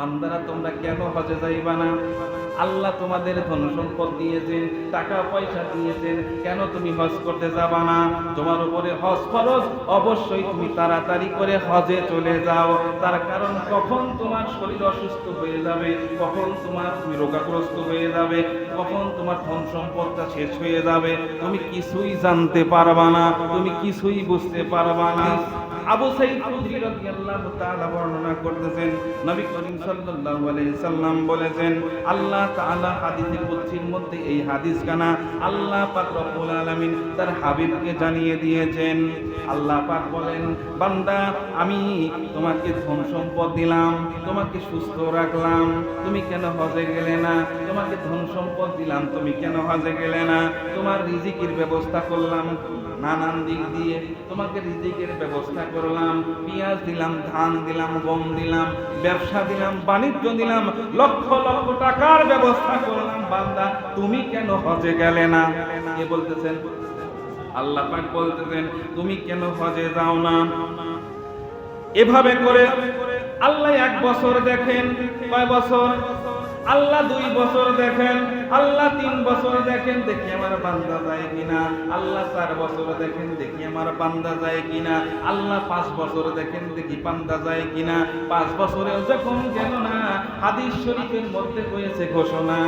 বান্দারা তোমরা কেন হজে যাইবা না? আল্লাহ তোমাদের ধন সম্পদ দিয়েছেন, টাকা পয়সা দিয়েছেন, কেন তুমি হজ করতে যাবা না? তোমার উপরে হজ ফরজ, অবশ্যই তুমি তাড়াতাড়ি করে হজে চলে যাও। তার কারণ কখন তোমার শরীর অসুস্থ হয়ে যাবে, কখন তোমার তুমি রোগাগ্রস্ত হয়ে যাবে, কখন তোমার ধন সম্পদটা শেষ হয়ে যাবে, তুমি কিছুই জানতে পারবা না, তুমি কিছুই বুঝতে পারবা না। আবু সাইদ খুদরি রাদিয়াল্লাহু তাআলা বর্ণনা করতেছেন, নবী করিম সাল্লাল্লাহু আলাইহি সাল্লাম বলেছেন, আল্লাহ তাআলা হাদিসে কুদসির মধ্যে এই হাদিস কানা আল্লাহ পাক রব্বুল আলামিন তার হাবিবকে জানিয়ে দিয়েছেন। আল্লাহ পাক বলেন, বান্দা, আমি তোমাকে ধন সম্পদ দিলাম, তোমাকে সুস্থ রাখলাম, তুমি কেন হজে গেলে না? তোমাকে ধন সম্পদ দিলাম, তুমি কেন হজে গেলে না? তোমার রিজিকের ব্যবস্থা করলাম, নানান দিক দিয়ে তোমাকে রিজিকের ব্যবস্থা করলাম, পেঁয়াজ দিলাম, ধান দিলাম, গম দিলাম, ব্যবসা দিলাম, বাণিজ্য দিলাম, লক্ষ লক্ষ টাকার ব্যবস্থা করলাম, বান্দা, তুমি কেন হজে গেলে না? কে বলতেছেন? আল্লাহ পাক বলতেছেন, তুমি কেন হজে যাও না? এভাবে করে আল্লাহ এক বছর দেখেন, কয় বছর? আল্লাহ দুই বছর দেখেন আল্লাহ তিন বছর দেখেন দেখি আমার বান্দা যায় কিনা। আল্লাহ চার বছর দেখেন দেখি আমার বান্দা যায় কিনা। আল্লাহ পাঁচ বছর দেখেন দেখি বান্দা যায় কিনা। পাঁচ বছরেও যখন গেল না, হাদিস শরীফের মধ্যে হয়েছে ঘোষণা।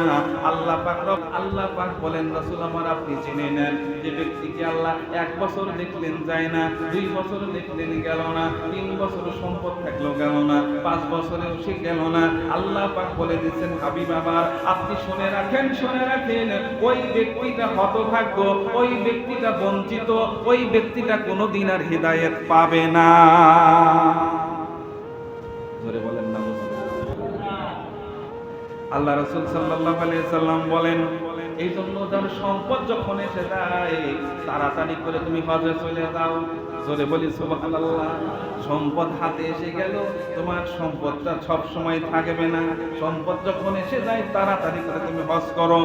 আল্লাহ পাক আল্লাহ পাক বলেন, রাসূল আমার আপনি চিনে নেন যে ব্যক্তিকে আল্লাহ এক বছর দেখলেন যায় না, দুই বছর দেখলেন গেল না, তিন বছর সম্পদ থাকল গেল না, পাঁচ বছরেও সে গেল না। আল্লাহ পাক বলে দিচ্ছেন হাবিব আমার আপনি শুনে রাখেন শুনে রাখেন, ওই ব্যক্তিটা হতভাগ্য, ওই ব্যক্তিটা বঞ্চিত, ওই ব্যক্তিটা কোনোদিন আর হৃদায়ত পাবে না। ধরে বলে আল্লাহ রসুল সাল্লাহ সাল্লাম বলেন এই জন্য যার সম্পদ যখন এসে যায়, তাড়াতাড়ি করে তুমি হজে চলে যাও। জোরে বলি, সুবহানাল্লাহ, সম্পদ হাতে এসে গেল, তোমার সম্পদটা সব সময় থাকবে না। সম্পদ যখন এসে যায়, তাড়াতাড়ি করে তুমি হজ করো।